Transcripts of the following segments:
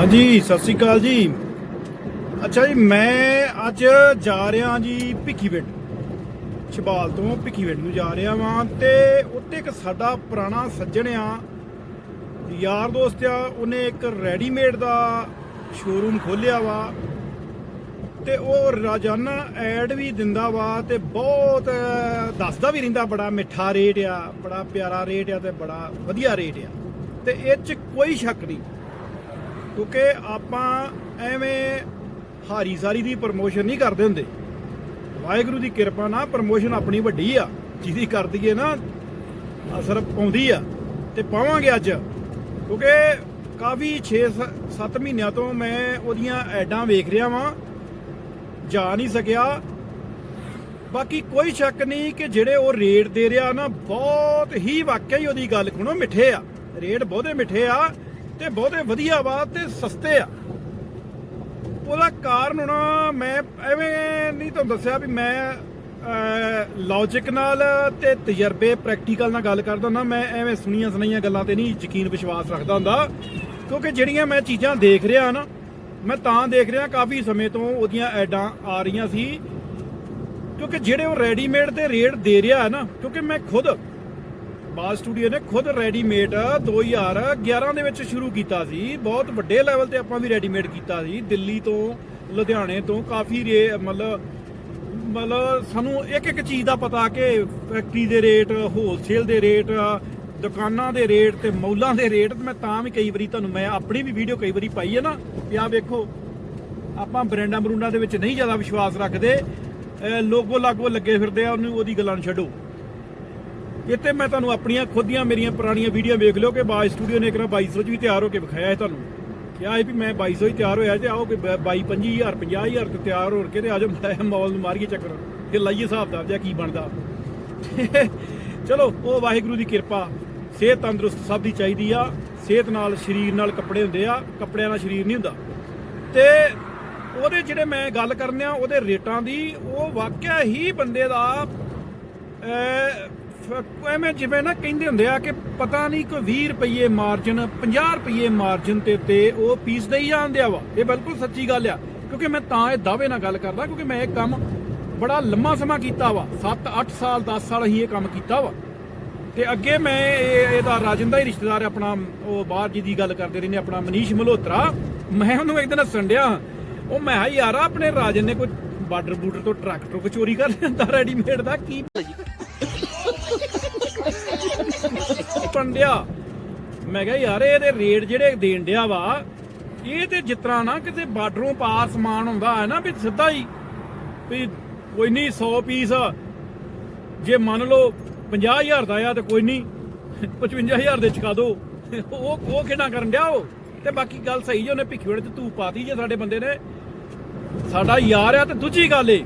ਹਾਂਜੀ, ਸਤਿ ਸ੍ਰੀ ਅਕਾਲ ਜੀ। ਅੱਛਾ ਜੀ, ਮੈਂ ਅੱਜ ਜਾ ਰਿਹਾ ਜੀ ਭਿੱਖੀਵਿੰਡ। ਛਬਾਲ ਤੋਂ ਭਿੱਖੀਵਿੰਡ ਨੂੰ ਜਾ ਰਿਹਾ ਵਾਂ ਤੇ ਉੱਤੇ ਇੱਕ ਸਾਡਾ ਪੁਰਾਣਾ ਸੱਜਣ ਆ। ਯਾਰ ਦੋਸਤ ਆ, ਉਹਨੇ ਇੱਕ ਰੈਡੀਮੇਡ ਦਾ ਸ਼ੋਰੂਮ ਖੋਲਿਆ ਵਾ ਤੇ ਉਹ ਰੋਜ਼ਾਨਾ ਐਡ ਵੀ ਦਿੰਦਾ ਵਾ ਤੇ ਬਹੁਤ, ਦੱਸਦਾ ਵੀ ਰਹਿੰਦਾ ਬੜਾ ਮਿੱਠਾ ਰੇਟ ਆ, ਬੜਾ ਪਿਆਰਾ ਰੇਟ ਆ ਤੇ ਬੜਾ ਵਧੀਆ ਰੇਟ ਆ। ਤੇ ਇਹ ਚ ਕੋਈ ਸ਼ੱਕ ਨਹੀਂ। ਕਿਉਂਕਿ ਆਪਾਂ ਐਵੇਂ ਹਾਰੀ ਸਾਰੀ ਦੀ ਪ੍ਰਮੋਸ਼ਨ ਨਹੀਂ ਕਰਦੇ ਹੁੰਦੇ। ਵਾਹਿਗੁਰੂ ਦੀ ਕਿਰਪਾ ਨਾਲ ਪ੍ਰਮੋਸ਼ਨ ਆਪਣੀ ਵੱਡੀ ਆ, ਜਿਹਦੀ ਕਰ ਦਈਏ ਨਾ, ਅਸਰ ਪਾਉਂਦੀ ਆ, ਤੇ ਪਾਵਾਂਗੇ ਅੱਜ। ਕਿਉਂਕਿ ਕਾਫੀ 6-7 ਮਹੀਨਿਆਂ ਤੋਂ ਮੈਂ ਉਹਦੀਆਂ ਐਡਾਂ ਵੇਖ ਰਿਹਾ ਵਾਂ, ਜਾ ਨਹੀਂ ਸਕਿਆ। ਬਾਕੀ ਕੋਈ ਸ਼ੱਕ ਨਹੀਂ ਕਿ ਜਿਹੜੇ ਉਹ ਰੇਟ ਦੇ ਰਿਹਾ ਨਾ, ਬਹੁਤ ਹੀ ਵਾਕਿਆ ਹੀ ਉਹਦੀ ਗੱਲ ਸੁਣੋ, ਮਿੱਠੇ ਆ। ਰੇਟ ਬਹੁਤੇ ਮਿੱਠੇ ਆ। ਤੇ ਬਹੁਤੇ ਵਧੀਆ ਵਾ ਤੇ ਸਸਤੇ ਆ। ਉਹਦਾ ਕਾਰਨ ਹੁਣ ਮੈਂ ਐਵੇਂ ਨਹੀਂ ਤੁਹਾਨੂੰ ਦੱਸਿਆ ਵੀ ਮੈਂ ਲੌਜੀਕ ਨਾਲ ਤੇ ਤਜਰਬੇ ਪ੍ਰੈਕਟੀਕਲ ਨਾਲ ਗੱਲ ਕਰਦਾ ਹੁੰਦਾ। ਮੈਂ ਐਵੇਂ ਸੁਣੀਆਂ ਸੁਣਾਈਆਂ ਗੱਲਾਂ ਤੇ ਨਹੀਂ ਯਕੀਨ ਵਿਸ਼ਵਾਸ ਰੱਖਦਾ ਹੁੰਦਾ। ਕਿਉਂਕਿ ਜਿਹੜੀਆਂ ਮੈਂ ਚੀਜ਼ਾਂ ਦੇਖ ਰਿਹਾ ਨਾ, ਮੈਂ ਤਾਂ ਦੇਖ ਰਿਹਾ ਕਾਫੀ ਸਮੇਂ ਤੋਂ ਉਹਦੀਆਂ ਐਡਾਂ ਆ ਰਹੀਆਂ ਸੀ। ਕਿਉਂਕਿ ਜਿਹੜੇ ਉਹ ਰੈਡੀਮੇਡ ਤੇ ਰੇਟ ਦੇ ਰਿਹਾ ਹੈ ਨਾ, ਕਿਉਂਕਿ ਮੈਂ ਖੁਦ ਬਾਲ ਸਟੂਡੀਓ ਨੇ ਖੁਦ ਰੈਡੀਮੇਡ 2011 ਦੇ ਵਿੱਚ ਸ਼ੁਰੂ ਕੀਤਾ ਸੀ। ਬਹੁਤ ਵੱਡੇ ਲੈਵਲ ਤੇ ਆਪਾਂ ਵੀ ਰੈਡੀਮੇਡ ਕੀਤਾ ਸੀ। ਦਿੱਲੀ ਤੋਂ, ਲੁਧਿਆਣੇ ਤੋਂ ਕਾਫੀ ਰੇ, ਮਤਲਬ ਮਤਲਬ ਸਾਨੂੰ ਇੱਕ ਇੱਕ ਚੀਜ਼ ਦਾ ਪਤਾ ਕਿ ਫੈਕਟਰੀ ਦੇ ਰੇਟ ਹੋਲਸੇਲ ਦੇ ਰੇਟ, ਦੁਕਾਨਾਂ ਦੇ ਰੇਟ ਤੇ ਮੌਲਾਂ ਦੇ ਰੇਟ ਮੈਂ ਤਾਂ ਵੀ ਕਈ ਵਾਰੀ ਤੁਹਾਨੂੰ, ਮੈਂ ਆਪਣੀ ਵੀ ਵੀਡੀਓ ਕਈ ਵਾਰੀ ਪਾਈ ਹੈ ਨਾ ਵੀ ਆਹ ਵੇਖੋ, ਆਪਾਂ ਬ੍ਰਾਂਡਾਂ ਬਰੂੰਡਾਂ ਦੇ ਵਿੱਚ ਨਹੀਂ ਜ਼ਿਆਦਾ ਵਿਸ਼ਵਾਸ ਰੱਖਦੇ। ਲੋਗੋ ਲਾਗੋ ਲੱਗੇ ਫਿਰਦੇ ਆ, ਉਹਨੂੰ ਉਹਦੀ ਗੱਲਾਂ ਨੂੰ ਛੱਡੋ। ਇੱਥੇ ਮੈਂ ਤੁਹਾਨੂੰ ਆਪਣੀਆਂ ਖੁਦ ਦੀਆਂ ਮੇਰੀਆਂ ਪੁਰਾਣੀਆਂ ਵੀਡੀਓ ਵੇਖ ਲਿਓ ਕਿ ਬਾਜ ਸਟੂਡੀਓ ਨੇ ਇੱਕ ਨਾ 2200 ਚ ਵੀ ਤਿਆਰ ਹੋ ਕੇ ਵਿਖਾਇਆ ਹੈ ਤੁਹਾਨੂੰ। ਕਿਹਾ ਹੈ ਵੀ ਮੈਂ 2200 ਹੀ ਤਿਆਰ ਹੋਇਆ ਤੇ ਆਓ ਕਿ 22 25000 50000 ਤੇ ਤਿਆਰ ਹੋ ਕੇ ਤੇ ਆਜੋ ਮੈਂ ਮੌਲ ਨੂੰ ਮਾਰੀਏ ਚੱਕਰ ਤੇ ਲਾਈਏ ਹਿਸਾਬ ਦਾ ਜਿਆ ਕੀ ਬਣਦਾ। ਚਲੋ, ਉਹ ਵਾਹਿਗੁਰੂ ਦੀ ਕਿਰਪਾ, ਸਿਹਤ ਤੰਦਰੁਸਤ ਸਭ ਦੀ ਚਾਹੀਦੀ ਆ, ਸਿਹਤ ਨਾਲ ਸਰੀਰ ਨਾਲ ਕੱਪੜੇ ਹੁੰਦੇ ਆ, ਕੱਪੜਿਆਂ ਨਾਲ ਸਰੀਰ ਨਹੀਂ ਹੁੰਦਾ। ਤੇ ਉਹਦੇ ਜਿਹੜੇ ਮੈਂ ਗੱਲ ਕਰਨਿਆ, ਉਹਦੇ ਰੇਟਾਂ ਦੀ, ਉਹ ਵਾਕਿਆ ਹੀ ਬੰਦੇ ਦਾ ਐਵੇਂ ਜਿਵੇਂ ਨਾ ਕਹਿੰਦੇ ਹੁੰਦੇ ਆ ਕਿ ਪਤਾ ਨਹੀਂ ਕੋਈ 20 ਰੁਪਏ ਮਾਰਜਨ 50 ਰੁਪਏ ਮਾਰਜਨ ਤੇ ਤੇ ਉਹ ਪੀਸ ਦੇ ਹੀ ਜਾਂਦੇ ਆ ਵਾ। ਇਹ ਬਿਲਕੁਲ ਸੱਚੀ ਗੱਲ ਆ। ਕਿਉਂਕਿ ਮੈਂ ਤਾਂ ਇਹ ਦਾਅਵੇ ਨਾਲ ਗੱਲ ਕਰਦਾ, ਕਿਉਂਕਿ ਮੈਂ ਇਹ ਕੰਮ ਬੜਾ ਲੰਮਾ ਸਮਾਂ ਕੀਤਾ ਵਾ। 7-8 ਸਾਲ 10 ਸਾਲ ਅਸੀਂ ਇਹ ਕੰਮ ਕੀਤਾ ਵਾ। ਤੇ ਅੱਗੇ ਮੈਂ ਇਹ, ਇਹਦਾ ਰਾਜਨ ਦਾ ਹੀ ਰਿਸ਼ਤੇਦਾਰ ਆਪਣਾ, ਉਹ ਬਾਹਰ ਜੀ ਦੀ ਗੱਲ ਕਰਦੇ ਰਹਿੰਦੇ ਆਪਣਾ ਮਨੀਸ਼ ਮਲਹੋਤਰਾ। ਮੈਂ ਉਹਨੂੰ ਇੱਕ ਦਿਨ ਸੰਡਿਆ ਡਿਆ। ਉਹ ਮੈਂ ਕਿਹਾ, ਯਾਰ, ਆਪਣੇ ਰਾਜਨ ਨੇ ਕੋਈ ਬਾਰਡਰ ਬੂਟਰ ਤੋਂ ਟਰੱਕ ਟਰੁੱਕ ਚੋਰੀ ਕਰ ਲਿਆਂਦਾ ਰੈਡੀਮੇਡ ਦਾ, ਕੀ ਪੰਡਿਆ ਮੈਂ ਕਿਹਾ, ਯਾਰ ਇਹਦੇ ਰੇਟ ਜਿਹੜੇ ਦੇਣ ਡਿਆ ਵਾ, ਇਹ ਤੇ ਜਿਸ ਤਰ੍ਹਾਂ ਨਾ ਕਿਤੇ ਬਾਰਡਰੋਂ ਪਾਰ ਸਮਾਨ ਹੁੰਦਾ ਹੈ ਨਾ ਵੀ ਸਿੱਧਾ ਹੀ, ਵੀ ਕੋਈ ਨਹੀਂ 100 ਪੀਸ, ਜੇ ਮੰਨ ਲਓ 50000 ਦਾ ਆ ਤੇ ਕੋਈ ਨਹੀਂ 55000 ਦੇ ਚੁਕਾ ਦੋ। ਉਹ ਉਹ ਕਿਹੜਾ ਕਰਨ ਡਿਆ ਉਹ? ਤੇ ਬਾਕੀ ਗੱਲ ਸਹੀ ਜੇ ਉਹਨੇ ਭਿੱਖੀਵੜ ਤੇ ਤੂੰ ਪਾਤੀ ਜੇ ਸਾਡੇ ਬੰਦੇ ਨੇ। ਸਾਡਾ ਯਾਰ ਆ ਤੇ ਦੂਜੀ ਗੱਲ ਏ,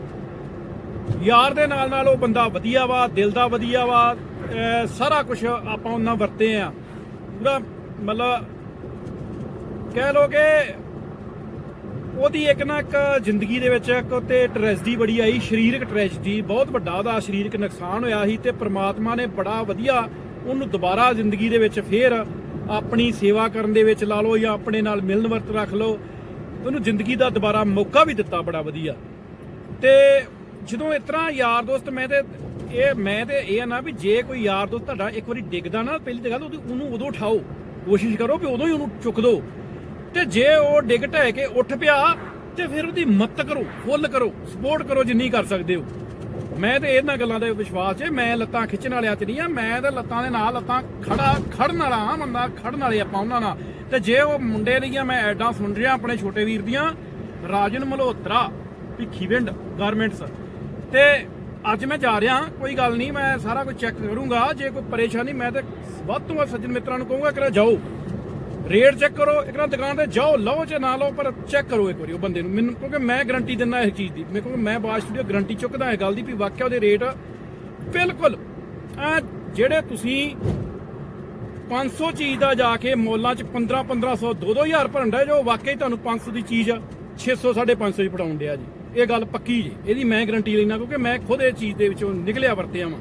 ਯਾਰ ਦੇ ਨਾਲ ਨਾਲ ਉਹ ਬੰਦਾ ਵਧੀਆ ਵਾ, ਦਿਲ ਦਾ ਵਧੀਆ ਵਾ ਸਾਰਾ ਕੁਝ ਆਪਾਂ ਉਹਨਾਂ ਵਰਤੇ ਆ। ਪੂਰਾ ਮਤਲਬ ਕਹਿ ਲੋ ਕਿ ਉਹਦੀ ਇੱਕ ਨਾ ਇੱਕ ਜ਼ਿੰਦਗੀ ਦੇ ਵਿੱਚ ਇੱਕ ਤੇ ਟ੍ਰੈਜਡੀ ਬੜੀ ਆਈ, ਸਰੀਰਕ ਟ੍ਰੈਜਡੀ ਬਹੁਤ ਵੱਡਾ ਉਹਦਾ ਸਰੀਰਕ ਨੁਕਸਾਨ ਹੋਇਆ ਸੀ ਤੇ ਪ੍ਰਮਾਤਮਾ ਨੇ ਬੜਾ ਵਧੀਆ ਉਹਨੂੰ ਦੁਬਾਰਾ ਜ਼ਿੰਦਗੀ ਦੇ ਵਿੱਚ ਫੇਰ ਆਪਣੀ ਸੇਵਾ ਕਰਨ ਦੇ ਵਿੱਚ ਲਾ ਲਓ ਜਾਂ ਆਪਣੇ ਨਾਲ ਮਿਲਣ ਵਰਤ ਰੱਖ ਲਓ। ਉਹਨੂੰ ਜ਼ਿੰਦਗੀ ਦਾ ਦੁਬਾਰਾ ਮੌਕਾ ਵੀ ਦਿੱਤਾ ਬੜਾ ਵਧੀਆ। ਤੇ ਜਦੋਂ ਇਸ ਤਰ੍ਹਾਂ ਯਾਰ ਦੋਸਤ ਮੈਂ ਤੇ ਇਹ ਮੈਂ ਤੇ ਇਹ ਆ ਨਾ ਵੀ ਜੇ ਕੋਈ ਯਾਰ ਦੋਸਤ ਤੁਹਾਡਾ ਇੱਕ ਵਾਰੀ ਡਿੱਗਦਾ ਨਾ, ਪਹਿਲੀ ਤੇ ਗੱਲ ਉਹਦੀ- ਉਹਨੂੰ ਉਦੋਂ ਉਠਾਓ, ਕੋਸ਼ਿਸ਼ ਕਰੋ ਵੀ ਉਦੋਂ ਹੀ ਉਹਨੂੰ ਚੁੱਕ ਦਿਓ ਤੇ ਜੇ ਉਹ ਡਿੱਗ ਢਹਿ ਕੇ ਉੱਠ ਪਿਆ, ਤੇ ਫਿਰ ਉਹਦੀ ਮਦਦ ਕਰੋ, ਫੁੱਲ ਕਰੋ, ਸਪੋਰਟ ਕਰੋ ਜਿੰਨੀ ਕਰ ਸਕਦੇ ਹੋ। ਮੈਂ ਤੇ ਇਹਨਾਂ ਗੱਲਾਂ ਦੇ ਵਿਸ਼ਵਾਸ ਹੈ, ਮੈਂ ਲੱਤਾਂ ਖਿੱਚਣ ਵਾਲਿਆਂ 'ਚ ਨਹੀਂ ਆ, ਮੈਂ ਤਾਂ ਲੱਤਾਂ ਦੇ ਨਾਲ ਲੱਤਾਂ ਖੜਾ, ਖੜਨ ਵਾਲਾ ਆ ਬੰਦਾ, ਖੜਨ ਵਾਲੇ ਆਪਾਂ ਉਹਨਾਂ ਨਾਲ। ਤੇ ਜੇ ਉਹ ਮੁੰਡੇ ਦੀਆਂ ਮੈਂ ਐਡਾਂ ਸੁਣ ਰਿਹਾ ਆਪਣੇ ਛੋਟੇ ਵੀਰ ਦੀਆਂ, ਰਾਜਨ ਮਲਹੋਤਰਾ, ਭਿੱਖੀਵਿੰਡ ਗਾਰਮੈਂਟਸ। ਤੇ ਅੱਜ ਮੈਂ ਜਾ ਰਿਹਾ, ਕੋਈ ਗੱਲ ਨਹੀਂ, ਮੈਂ ਸਾਰਾ ਕੁਝ ਚੈੱਕ ਕਰੂੰਗਾ। ਜੇ ਕੋਈ ਪਰੇਸ਼ਾਨੀ, ਮੈਂ ਤੇ ਵੱਧ ਤੋਂ ਵੱਧ ਸੱਜਣ ਮਿੱਤਰਾਂ ਨੂੰ ਕਹੂੰਗਾ ਕਿ ਜਾਓ। ਰੇਟ ਚੈੱਕ ਕਰੋ, ਇੱਕ ਨਾ ਦੁਕਾਨ ਤੇ ਜਾਓ, ਲਓ ਜਾਂ ਨਾ ਲਓ, ਪਰ ਚੈੱਕ ਕਰੋ ਇੱਕ ਵਾਰੀ ਉਹ ਬੰਦੇ ਨੂੰ। ਮੈਨੂੰ, ਕਿਉਂਕਿ ਮੈਂ ਗਾਰੰਟੀ ਦਿੰਦਾ ਇਸ ਚੀਜ਼ ਦੀ। ਮੈਂ ਕਿਉਂਕਿ ਮੈਂ ਬਾਜ ਸਟੂਡੀਓ ਗਾਰੰਟੀ ਚੁੱਕਦਾ ਇਹ ਗੱਲ ਦੀ ਵੀ ਵਾਕਿਆ ਉਹਦੇ ਰੇਟ ਬਿਲਕੁਲ ਆ ਜਿਹੜੇ ਤੁਸੀਂ 500 ਚੀਜ਼ ਦਾ ਜਾ ਕੇ ਮੋਲਾਂ 'ਚ 15 1500 2 2000 ਭਰਨ ਦਾ ਜੋ ਵਾਕਈ ਤੁਹਾਨੂੰ 500 ਦੀ ਚੀਜ਼ 600 550 ਦੀ ਪੜਾਉਣ ਡਿਆ ਜੀ। ਇਹ ਗੱਲ ਪੱਕੀ ਜੀ। ਇਹਦੀ ਮੈਂ ਗਰੰਟੀ ਲੈਣਾ ਕਿਉਂਕਿ ਮੈਂ ਖੁਦ ਇਹ ਚੀਜ਼ ਦੇ ਵਿੱਚੋਂ ਨਿਕਲਿਆ ਵਰਤਿਆ ਵਾਂ।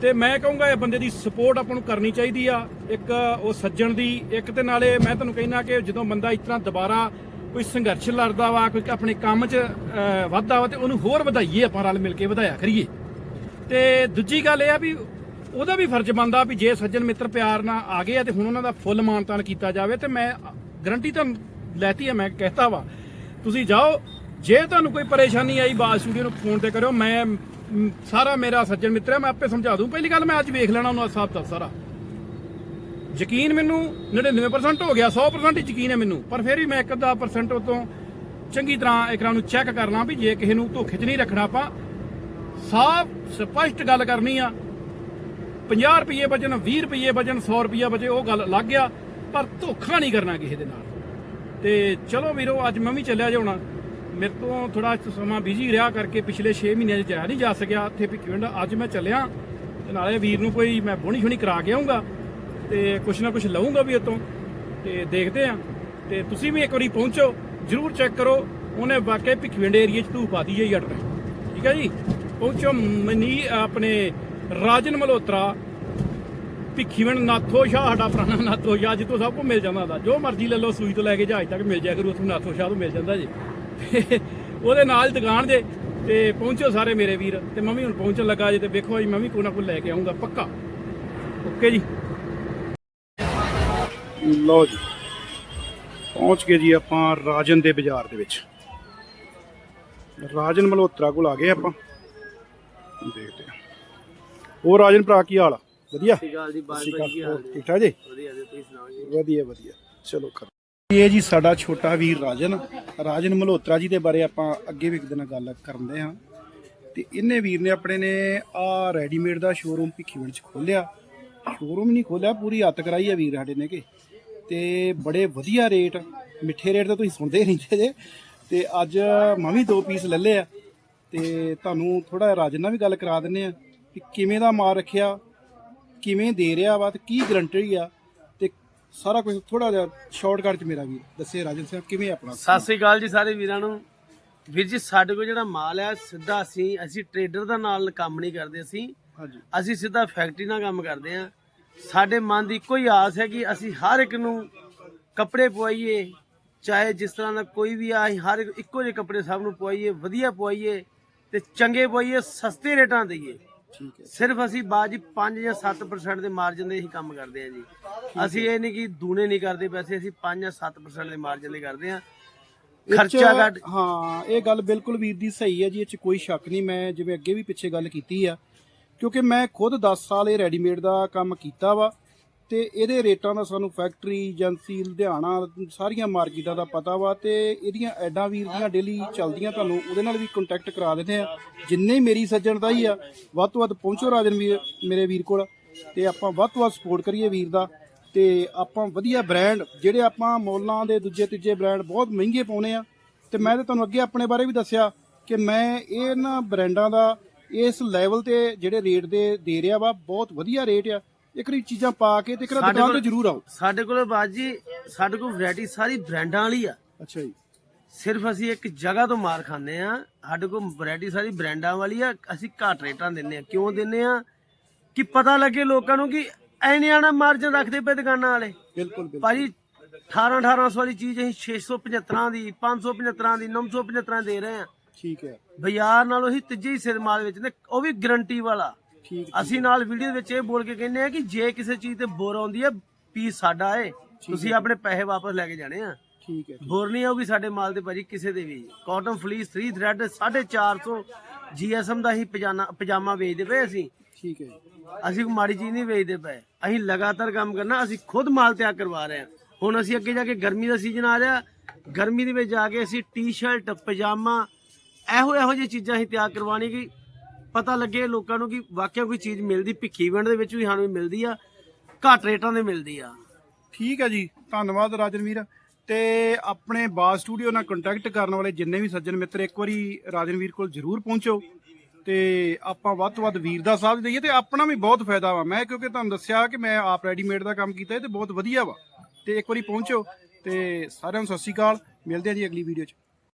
ਤੇ ਮੈਂ ਕਹੂੰਗਾ ਇਹ ਬੰਦੇ ਦੀ ਸਪੋਰਟ ਆਪਾਂ ਨੂੰ ਕਰਨੀ ਚਾਹੀਦੀ ਆ। ਇੱਕ ਉਹ ਸੱਜਣ ਦੀ ਇੱਕ ਤੇ ਨਾਲੇ ਮੈਂ ਤੁਹਾਨੂੰ ਕਹਿਣਾ ਕਿ ਜਦੋਂ ਬੰਦਾ ਇਸ ਤਰ੍ਹਾਂ ਦੁਬਾਰਾ ਕੋਈ ਸੰਘਰਸ਼ ਲੜਦਾ ਵਾ ਕੋਈ ਆਪਣੇ ਕੰਮ 'ਚ ਅਹ, ਵੱਧਦਾ ਵਾ ਤੇ ਉਹਨੂੰ ਹੋਰ ਵਧਾਈਏ ਆਪਾਂ ਰਲ ਮਿਲ ਕੇ ਵਧਾਇਆ ਕਰੀਏ। ਤੇ ਦੂਜੀ ਗੱਲ ਇਹ ਆ ਵੀ ਉਹਦਾ ਵੀ ਫਰਜ਼ ਬਣਦਾ ਵੀ ਜੇ ਸੱਜਣ ਮਿੱਤਰ ਪਿਆਰ ਨਾਲ ਆ ਗਏ ਆ ਤੇ ਹੁਣ ਉਹਨਾਂ ਦਾ ਫੁੱਲ ਮਾਨਤਾਨ ਕੀਤਾ ਜਾਵੇ ਤੇ ਮੈਂ ਗਰੰਟੀ ਤਾਂ ਲੈਤੀ ਹੈ ਮੈਂ ਕਹਿਤਾ ਵਾ। ਤੁਸੀਂ ਜਾਓ ਜੇ ਤੁਹਾਨੂੰ ਕੋਈ ਪਰੇਸ਼ਾਨੀ ਆਈ ਬਾਦ ਸਟੂਡੀਓ ਨੂੰ ਫੋਨ ਤੇ ਕਰਿਓ। ਮੈਂ ਸਾਰਾ ਮੇਰਾ ਸੱਜਣ ਮਿੱਤਰ ਹੈ, ਮੈਂ ਆਪੇ ਸਮਝਾ ਦੂੰ। ਪਹਿਲੀ ਗੱਲ ਮੈਂ ਅੱਜ ਵੇਖ ਲੈਣਾ ਉਹਨਾਂ ਹਿਸਾਬ ਦਾ ਸਾਰਾ। ਯਕੀਨ ਮੈਨੂੰ 99% ਹੋ ਗਿਆ 100% ਹੀ ਯਕੀਨ ਹੈ ਮੈਨੂੰ। ਪਰ ਫਿਰ ਵੀ ਮੈਂ ਇੱਕ ਅੱਧਾ ਪਰਸੈਂਟ ਉਤੋਂ ਚੰਗੀ ਤਰ੍ਹਾਂ ਇਕਰਾਂ ਨੂੰ ਚੈੱਕ ਕਰਨਾ ਵੀ ਜੇ ਕਿਸੇ ਨੂੰ ਧੋਖੇ 'ਚ ਨਹੀਂ ਰੱਖਣਾ ਆਪਾਂ। ਸਾਫ਼, ਸਪਸ਼ਟ ਗੱਲ ਕਰਨੀ ਆ। 50 ਰੁਪਏ ਵਜਨ 20 ਰੁਪਏ ਵਜਨ 100 ਰੁਪਏ ਵਜੇ ਉਹ ਗੱਲ ਲੱਗ ਗਿਆ, ਪਰ ਧੋਖਾ ਨਹੀਂ ਕਰਨਾ ਕਿਸੇ ਦੇ ਨਾਲ। ਤੇ ਚਲੋ ਵੀਰੋ, ਅੱਜ ਮੈਂ ਵੀ ਚੱਲਿਆ ਜਾਉਣਾ ਮੇਰੇ ਤੋਂ ਥੋੜਾ ਸਮਾਂ ਬਿਜ਼ੀ ਰਿਹਾ ਕਰਕੇ ਪਿਛਲੇ 6 ਮਹੀਨਿਆਂ 'ਚ ਜਾਇਆ ਨਹੀਂ ਜਾ ਸਕਿਆ। ਇੱਥੇ ਭਿੱਖੀਵਿੰਡ ਅੱਜ ਮੈਂ ਚੱਲਿਆ। ਤੇ ਨਾਲੇ ਵੀਰ ਨੂੰ ਕੋਈ ਮੈਂ ਬੋਣੀ ਸ਼ੋਣੀ ਕਰਾ ਕੇ ਆਉਂਗਾ ਤੇ ਕੁਛ ਨਾ ਕੁਛ ਲਵਾਂਗਾ ਵੀ ਉਤੋਂ ਤੇ ਦੇਖਦੇ ਆ। ਤੇ ਤੁਸੀਂ ਵੀ ਇੱਕ ਵਾਰੀ ਪਹੁੰਚੋ। ਜਰੂਰ ਚੈੱਕ ਕਰੋ। ਉਹਨੇ ਵਾਕਿਆ ਭਿੱਖੀਵਿੰਡ ਏਰੀਆ 'ਚ ਧੂਪ ਪਾਤੀ ਹੈ ਜੱਟ ਨੇ ਠੀਕ ਹੈ ਜੀ? ਪਹੁੰਚੋ ਮਨੀ ਆਪਣੇ ਰਾਜਨ ਮਲਹੋਤਰਾ। ਭਿੱਖੀਵਿੰਡ ਨਾਥੋ ਸ਼ਾਹ, ਸਾਡਾ ਪੁਰਾਣਾ ਨਾਥੋ ਸ਼ਾਹ, ਜਿੱਥੋਂ ਸਭ ਕੁਝ ਮਿਲ ਜਾਂਦਾ ਦਾ ਜੋ ਮਰਜ਼ੀ ਲੈ ਲਓ, ਸੂਈ ਤੋਂ ਲੈ ਕੇ ਜਹਾਜ਼ ਤੱਕ ਮਿਲ ਜਾਇਆ ਕਰੂ। ਉੱਥੋਂ ਨਾਥੋ ਸ਼ਾਹ ਤੋਂ ਮਿਲ ਜਾਂਦਾ ਜੀ। ਉਹਦੇ ਨਾਲ ਦੁਕਾਨ ਜੇ ਤੇ ਪਹੁੰਚੋ ਸਾਰੇ ਮੇਰੇ ਵੀਰ ਤੇ ਮੈਂ ਵੀ ਹੁਣ ਪਹੁੰਚਣ ਲੱਗਾ ਜੇ ਤੇ ਵੇਖੋ ਜੀ ਮੈਂ ਵੀ ਕੋਈ ਨਾ ਕੋਈ ਲੈ ਕੇ ਆਉਂਗਾ ਪੱਕਾ। ਓਕੇ ਜੀ। ਲਓ ਜੀ ਪਹੁੰਚ ਗਏ ਜੀ ਆਪਾਂ ਰਾਜਨ ਦੇ ਬਾਜ਼ਾਰ ਦੇ ਵਿੱਚ। ਰਾਜਨ ਮਲਹੋਤਰਾ ਕੋਲ ਆ ਗਏ ਆਪਾਂ। ਦੇਖਦੇ ਹਾਂ। ਹੋਰ ਰਾਜਨ ਭਰਾ ਕੀ ਹਾਲ ਆ? ਵਧੀਆ? ਸਤਿ ਸ਼੍ਰੀ ਅਕਾਲ ਜੀ ਬਾਲ ਠੀਕ ਠਾਕ ਜੀ? ਵਧੀਆ ਜੀ ਤੁਸੀਂ ਸੁਣਾਓ ਜੀ? ਵਧੀਆ ਵਧੀਆ। ਚਲੋ ਕਰ ਇਹ ਜੀ ਸਾਡਾ ਛੋਟਾ ਵੀਰ ਰਾਜਨ। ਰਾਜਨ ਮਲਹੋਤਰਾ ਜੀ ਦੇ ਬਾਰੇ ਆਪਾਂ ਅੱਗੇ ਵੀ ਇੱਕ ਦਿਨ ਗੱਲ ਕਰਦੇ ਹਾਂ। ਤੇ ਇਹਨੇ ਵੀਰ ਨੇ ਆਪਣੇ ਨੇ ਆ ਰੈਡੀਮੇਡ ਦਾ ਸ਼ੋਰੂਮ ਭਿੱਖੀਵਿੰਡ ਚ ਖੋਲਿਆ ਸ਼ੋਰੂਮ ਨਹੀਂ ਖੋਲਿਆ ਪੂਰੀ ਹੱਤ ਕਰਾਈ ਆ ਵੀਰ ਸਾਡੇ ਨੇ ਕਿ। ਤੇ ਬੜੇ ਵਧੀਆ ਰੇਟ ਮਿੱਠੇ ਰੇਟ ਤਾਂ ਤੁਸੀਂ ਸੁਣਦੇ ਨਹੀਂ ਜੇ। ਤੇ ਅੱਜ ਮੈਂ ਵੀ ਦੋ ਪੀਸ ਲੈ ਲਏ ਆ। ਤੇ ਤੁਹਾਨੂੰ ਥੋੜਾ ਰਾਜਨ ਨਾਲ ਵੀ ਗੱਲ ਕਰਾ ਦਿੰਨੇ ਆ ਕਿ ਕਿਵੇਂ ਦਾ ਮਾਲ ਰੱਖਿਆ, ਕਿਵੇਂ ਦੇ ਰਿਹਾ ਵਾ ਤੇ ਕੀ ਗਰੰਟੀ ਆ। ਸਾਰਾ ਕੁਝ ਥੋੜਾ ਜਿਹਾ ਸ਼ਾਰਟਕਟ ਚ ਮੇਰਾ ਵੀ ਦੱਸੇ ਰਾਜਨ ਸਾਹਿਬ ਕਿਵੇਂ ਆਪਣਾ? ਸਤਿ ਸ੍ਰੀ ਅਕਾਲ ਜੀ ਸਾਰੇ ਵੀਰਾਂ ਨੂੰ। ਵੀਰ ਜੀ ਸਾਡੇ ਕੋਲ ਜਿਹੜਾ ਮਾਲ ਹੈ ਸਿੱਧਾ ਅਸੀਂ ਅਸੀਂ ਟਰੇਡਰ ਦਾ ਨਾਲ ਕੰਮ ਨਹੀਂ ਕਰਦੇ ਅਸੀਂ। ਹਾਂਜੀ। ਅਸੀਂ ਸਿੱਧਾ ਫੈਕਟਰੀ ਨਾਲ ਕੰਮ ਕਰਦੇ ਹਾਂ। ਸਾਡੇ ਮਨ ਦੀ ਇੱਕੋ ਹੀ ਆਸ ਹੈ ਕਿ ਅਸੀਂ ਹਰ ਇੱਕ ਨੂੰ ਕੱਪੜੇ ਪਵਾਈਏ ਚਾਹੇ ਜਿਸ ਤਰ੍ਹਾਂ ਦਾ ਕੋਈ ਵੀ ਆ ਅਸੀਂ ਹਰ ਇੱਕ ਇੱਕੋ ਜਿਹੇ ਕੱਪੜੇ ਸਭ ਨੂੰ ਪਵਾਈਏ ਵਧੀਆ ਪਵਾਈਏ ਤੇ ਚੰਗੇ ਪਵਾਈਏ ਸਸਤੇ ਰੇਟਾਂ ਦੇਈਏ। ਠੀਕ ਹੈ। ਸਿਰਫ ਅਸੀਂ ਬਾਜੀ 5 ਜਾਂ 7% ਦੇ ਮਾਰਜਨ ਦੇ ਹੀ ਕੰਮ ਕਰਦੇ ਹਾਂ ਜੀ। ਅਸੀਂ ਇਹ ਨਹੀਂ ਕਿ ਦੂਨੇ ਨਹੀਂ ਕਰਦੇ ਪੈਸੇ ਅਸੀਂ 5 ਜਾਂ 7% ਦੇ ਮਾਰਜਨ ਦੇ ਕਰਦੇ ਹਾਂ। 'ਚ- ਖਰਚਾ ਘੱਟ ਹਾਂ ਇਹ ਗੱਲ ਬਿਲਕੁਲ ਵੀਰ ਦੀ ਸਹੀ ਹੈ ਜੀ ਇਹ ਚ ਕੋਈ ਸ਼ੱਕ ਨਹੀਂ। ਮੈਂ ਜਿਵੇਂ ਅੱਗੇ ਵੀ ਪਿੱਛੇ ਗੱਲ ਕੀਤੀ ਆ ਕਿਉਂਕਿ ਮੈਂ ਖੁਦ 10 ਸਾਲ ਇਹ ਰੈਡੀਮੇਡ ਦਾ ਕੰਮ ਕੀਤਾ ਵਾ। ਤੇ ਇਹਦੇ ਰੇਟਾਂ ਦਾ ਸਾਨੂੰ ਫੈਕਟਰੀ, ਏਜੰਸੀ, ਲੁਧਿਆਣਾ ਸਾਰੀਆਂ ਮਾਰਕੀਟਾਂ ਦਾ ਪਤਾ ਵਾ ਤੇ ਇਹਦੀਆਂ ਐਡਾਂ ਵੀਰ ਦੀਆਂ ਡੇਲੀ ਚੱਲਦੀਆਂ ਤੁਹਾਨੂੰ ਉਹਦੇ ਨਾਲ ਵੀ ਕੰਟੈਕਟ ਕਰਾ ਦਿੰਦੇ ਆ। ਜਿੰਨੇ ਮੇਰੀ ਸੱਜਣ ਦਾ ਹੀ ਆ, ਵੱਧ ਤੋਂ ਵੱਧ ਪਹੁੰਚੋ ਰਾਜਨ ਵੀਰ, ਮੇਰੇ ਵੀਰ ਕੋਲ ਤੇ ਆਪਾਂ ਵੱਧ ਤੋਂ ਵੱਧ ਸਪੋਰਟ ਕਰੀਏ ਵੀਰ ਦਾ ਤੇ ਆਪਾਂ ਵਧੀਆ ਬ੍ਰਾਂਡ ਜਿਹੜੇ ਆਪਾਂ ਮੋਲਾਂ ਦੇ ਦੂਜੇ ਤੀਜੇ ਬ੍ਰਾਂਡ ਬਹੁਤ ਮਹਿੰਗੇ ਪਾਉਨੇ ਆ। ਤੇ ਮੈਂ ਤਾਂ ਤੁਹਾਨੂੰ ਅੱਗੇ ਆਪਣੇ ਬਾਰੇ ਵੀ ਦੱਸਿਆ ਕਿ ਮੈਂ ਇਹਨਾਂ ਬ੍ਰਾਂਡਾਂ ਦਾ ਇਸ ਲੈਵਲ ਤੇ ਜਿਹੜੇ ਰੇਟ ਦੇ ਦੇ ਰਿਹਾ ਵਾ, ਬਹੁਤ ਵਧੀਆ ਰੇਟ ਆ। ਇੱਕ ਵਾਰੀ ਚੀਜ਼ਾਂ ਪਾ ਕੇ ਤੇ ਇੱਕ ਵਾਰੀ ਸਾਡੇ ਦੁਕਾਨ ਕੋਲ- ਤੇ ਜ਼ਰੂਰ ਆਓ। ਸਾਡੇ ਕੋਲ ਬਾਜੀ ਸਾਡੇ ਕੋਲ ਵੈਰਾਈਟੀ ਸਾਰੀ ਬ੍ਰਾਂਡਾਂ ਵਾਲੀ ਆ। ਅੱਛਾ ਜੀ। ਸਿਰਫ ਅਸੀਂ ਇੱਕ ਜਗ੍ਹਾ ਤੋਂ ਮਾਰ ਖਾਂਦੇ ਆ ਸਾਡੇ ਕੋਲ ਵੈਰਾਈਟੀ ਸਾਰੀ ਬ੍ਰਾਂਡਾਂ ਵਾਲੀ ਆ। ਅਸੀਂ ਘੱਟ ਰੇਟਾਂ ਦਿੰਨੇ ਆ ਕਿਉਂ ਦਿੰਨੇ ਆ ਕਿ ਪਤਾ ਲੱਗੇ ਲੋਕਾਂ ਨੂੰ ਕਿ ਐਨੇ ਆਣਾ ਮਾਰਜਨ ਰੱਖਦੇ ਪਏ ਦੁਕਾਨਾਂ ਵਾਲੇ। ਬਿਲਕੁਲ ਬਿਲਕੁਲ। ਭਾਜੀ 18 1800 ਵਾਲੀ ਚੀਜ਼ ਅਸੀਂ 675 ਦੀ 575 ਦੀ 975 ਦੇ ਰਹੇ ਆ ਠੀਕ ਹੈ। ਬਾਜ਼ਾਰ ਨਾਲੋਂ ਅਸੀਂ ਤੀਜੇ ਹਿੱਸੇ ਦੇ ਮਾਲ ਵਿੱਚ ਨੇ ਉਹ ਵੀ ਗਰੰਟੀ ਵਾਲਾ। ਅਸੀਂ ਨਾਲ ਵੀਡੀਓ ਵਿੱਚ ਇਹ ਬੋਲ ਕੇ ਕਹਿੰਦੇ ਆ ਕਿ ਜੇ ਕਿਸੇ ਚੀਜ਼ ਤੇ ਬੋਰ ਆਉਂਦੀ ਹੈ ਪੀਸ ਸਾਡਾ ਏ ਤੁਸੀਂ ਆਪਣੇ ਪੈਸੇ ਵਾਪਸ ਲੈ ਕੇ ਜਾਣੇ ਆ। ਠੀਕ ਹੈ ਬੋਰ ਨਹੀਂ ਆਊਗੀ ਸਾਡੇ ਮਾਲ ਤੇ ਭਾਜੀ ਕਿਸੇ ਦੇ ਵੀ। ਕਾਟਨ ਫਲੀਸ 3 ਥ੍ਰੈਡ 450 ਜੀਐਸਐਮ ਦਾ ਹੀ ਪਜਾਮਾ ਪਜਾਮਾ ਵੇਚਦੇ ਪਏ ਅਸੀਂ। ਠੀਕ ਹੈ। ਅਸੀਂ ਮਾੜੀ ਚੀਜ਼ ਨਹੀਂ ਵੇਚਦੇ ਪਏ। ਅਸੀਂ ਲਗਾਤਾਰ ਕੰਮ ਕਰਨਾ ਅਸੀਂ ਖੁਦ ਮਾਲ ਤਿਆਰ ਕਰਵਾ ਰਹੇ ਹਾਂ ਹੁਣ ਅਸੀਂ ਅੱਗੇ ਜਾ ਕੇ ਗਰਮੀ ਦਾ ਸੀਜ਼ਨ ਆ ਰਿਹਾ। ਗਰਮੀ ਦੇ ਵਿੱਚ ਜਾ ਕੇ ਅਸੀਂ ਟੀ-ਸ਼ਰਟ ਪਜਾਮਾ ਇਹੋ ਇਹੋ ਜਿਹੀ ਚੀਜ਼ਾਂ ਅਸੀਂ ਤਿਆਰ ਕਰਵਾਉਣੀ ਕਿ ਪਤਾ ਲੱਗੇ ਲੋਕਾਂ ਨੂੰ ਕਿ ਵਾਕਿਆ ਕੋਈ ਚੀਜ਼ ਮਿਲਦੀ, ਭਿੱਖੀ ਭਿੱਖੀਵਿੰਡ ਦੇ ਵਿੱਚ ਵੀ ਸਾਨੂੰ ਮਿਲਦੀ ਆ, ਘੱਟ ਰੇਟਾਂ ਦੇ ਮਿਲਦੀ ਆ। ਠੀਕ ਹੈ ਜੀ, ਧੰਨਵਾਦ ਰਾਜਨਵੀਰ। ਤੇ ਆਪਣੇ ਬਾਸ ਸਟੂਡੀਓ ਨਾਲ ਕੰਟੈਕਟ ਕਰਨ ਵਾਲੇ ਜਿੰਨੇ ਵੀ ਸੱਜਣ ਮਿੱਤਰ, ਇੱਕ ਵਾਰੀ ਰਾਜਨਵੀਰ ਕੋਲ ਜਰੂਰ ਪਹੁੰਚੋ। ਤੇ ਆਪਾਂ ਵੱਧ ਤੋਂ ਵੱਧ ਵੀਰ ਦਾ ਸਾਥ ਦਈਏ, ਤੇ ਆਪਣਾ ਵੀ ਬਹੁਤ ਫਾਇਦਾ ਵਾ। ਮੈਂ ਕਿਉਂਕਿ ਤੁਹਾਨੂੰ ਦੱਸਿਆ ਕਿ ਮੈਂ ਆਪ ਰੈਡੀਮੇਡ ਦਾ ਕੰਮ ਕੀਤਾ ਹੈ ਤੇ ਬਹੁਤ ਵਧੀਆ ਵਾ। ਤੇ ਇੱਕ ਵਾਰੀ ਪਹੁੰਚੋ, ਤੇ ਸਾਰਿਆਂ ਨੂੰ ਸਤਿ ਸ਼੍ਰੀ ਅਕਾਲ। ਮਿਲਦੇ ਆ ਜੀ ਅਗਲੀ ਵੀਡੀਓ 'ਚ।